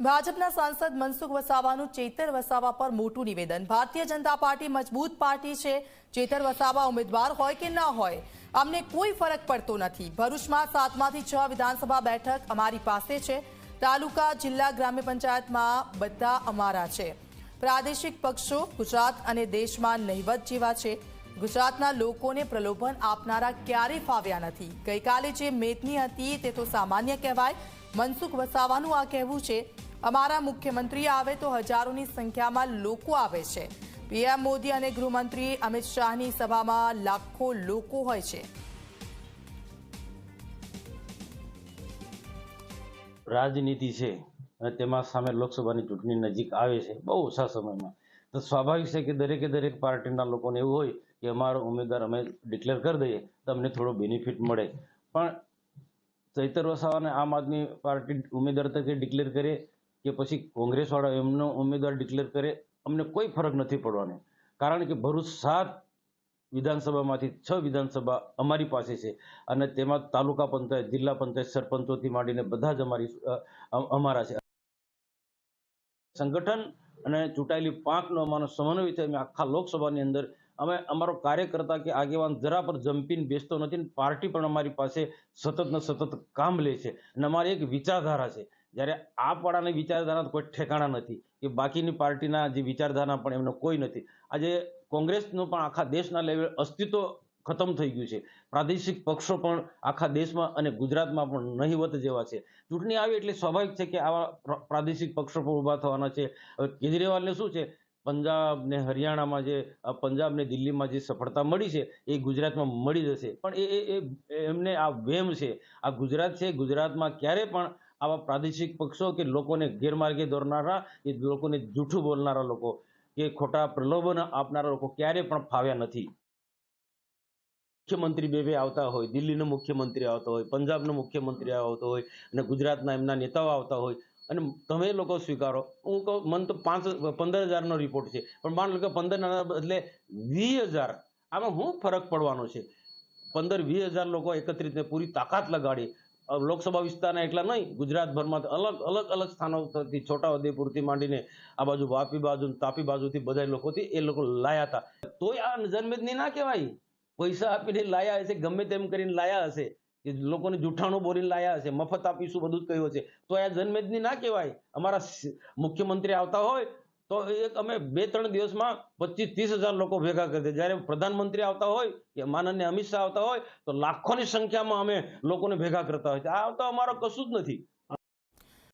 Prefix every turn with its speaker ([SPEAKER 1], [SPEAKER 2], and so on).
[SPEAKER 1] ભાજપના સાંસદ મનસુખ વસાવાનું ચેતર વસાવા પર મોટું નિવેદન. ભારતીય જનતા પાર્ટી મજબૂત પાર્ટી છે. ચેતર વસાવા ઉમેદવાર હોય કે ન હોય, અમને કોઈ ફરક પડતો નથી. ભરૂચમાં સાતમાંથી છ વિધાનસભા બેઠક અમારી પાસે છે. તાલુકા, જિલ્લા, ગ્રામ્ય પંચાયતમાં બધા અમારા છે. પ્રાદેશિક પક્ષો ગુજરાત અને દેશમાં નહિવત જેવા છે. ગુજરાતના લોકોને પ્રલોભન આપનારા ક્યારેય ફાવ્યા નથી. ગઈકાલે જે મેદની હતી તે તો સામાન્ય કહેવાય. મનસુખ વસાવાનું આ કહેવું છે અમારા મુખ્યમંત્રી આવે તો હજારોની સંખ્યામાં લોકો આવે છે. પીએમ મોદી અને ગૃહમંત્રી અમિત શાહની સભામાં લાખો લોકો હોય છે.
[SPEAKER 2] રાજનીતિ છે અને તેમાં સામે લોકસભાની ચૂંટણી નજીક આવે છે બહુ ઓછા સમયમાં. તો સ્વાભાવિક છે કે દરેકે દરેક પાર્ટીના લોકોને એવું હોય કે અમારો ઉમેદવાર અમે ડિક્લેર કરી દઈએ તો અમને થોડો બેનિફિટ મળે. પણ ચૈતર વસાવાને આમ આદમી પાર્ટી ઉમેદવાર તરીકે ડિક્લેર કરે કે પછી કોંગ્રેસવાળા એમનો ઉમેદવાર ડિક્લેર કરે, અમને કોઈ ફરક નથી પડવાનો. કારણ કે ભરૂચ સાત વિધાનસભામાંથી છ વિધાનસભા અમારી પાસે છે અને તેમાં તાલુકા પંચાયત, જિલ્લા પંચાયત સરપંચોથી માંડીને બધા જ અમારી અમારા છે. સંગઠન અને ચૂંટાયેલી પાંખનો અમારો સમન્વય છે. અમે આખા લોકસભાની અંદર, અમે અમારો કાર્યકર્તા કે આગેવાન જરા પર જંપીને બેસતો નથી ને પાર્ટી પણ અમારી પાસે સતત ને સતત કામ લે છે. અને અમારી એક વિચારધારા છે. જ્યારે આ પાડાની વિચારધારા કોઈ ઠેકાણા નથી. કે બાકીની પાર્ટીના જે વિચારધારા પણ એમનો કોઈ નથી. આજે કોંગ્રેસનું પણ આખા દેશના લેવલે અસ્તિત્વ ખતમ થઈ ગયું છે. પ્રાદેશિક પક્ષો પણ આખા દેશમાં અને ગુજરાતમાં પણ નહીવત જેવા છે. ચૂંટણી આવી એટલે સ્વાભાવિક છે કે આવા પ્ર- પ્રાદેશિક પક્ષો પણ ઊભા થવાના છે. હવે કેજરીવાલને શું છે? પંજાબ ને હરિયાણામાં જે પંજાબ ને દિલ્હીમાં જે સફળતા મળી છે, એ ગુજરાતમાં મળી જશે. પણ એ, એમને આ વેમ છે. આ ગુજરાત છે, ગુજરાતમાં ક્યારે પણ આવા પ્રાદેશિક પક્ષો કે લોકોને ગેરમાર્ગે દોરનારા, એ લોકોને જૂઠું બોલનારા લોકો, કે ખોટા પ્રલોભન આપનારા લોકો ક્યારે પણ ફાવ્યા નથી. મુખ્યમંત્રી બે બે આવતા હોય, દિલ્હીનો મુખ્યમંત્રી આવતો હોય, પંજાબનો મુખ્યમંત્રી આવતો હોય, અને ગુજરાતના એમના નેતાઓ આવતા હોય. અને તમે લોકો સ્વીકારો, હું કહું, મન તો પાંચ, પંદર હજારનો રિપોર્ટ છે, પણ માન લો કે પંદરના બદલે વીસ હજાર, આમાં શું ફરક પડવાનો છે. પંદર, વીસ હજાર લોકો એકત્રિત પૂરી તાકાત લગાડી લોકસભા વિસ્તારના એટલા નહીં, ગુજરાતભરમાં અલગ અલગ અલગ સ્થાનોથી છોટાઉદેપુરથી માંડીને આ બાજુ વાપી બાજુ, તાપી બાજુથી બધા લોકોથી એ લોકો લાયા હતા. તોય આ જન્મેદની ના કહેવાય. પૈસા આપીને લાયા હશે, ગમે તેમ કરીને લાયા હશે. કે લોકોને જૂઠાણું બોલીને લાયા હશે, મફત આપીશું બધું જ કહ્યું છે તો આ જન્મેદની ના કહેવાય. અમારા મુખ્યમંત્રી આવતા હોય તો એક અમે બે ત્રણ દિવસમાં પચીસ ત્રીસ હજાર લોકો ભેગા કરી દે. જ્યારે પ્રધાનમંત્રી આવતા હોય, કે માનન્ય અમિત શાહ આવતા હોય, તો લાખોની સંખ્યામાં અમે લોકોને ભેગા કરતા હોય છે. આ તો અમારો કશું જ નથી.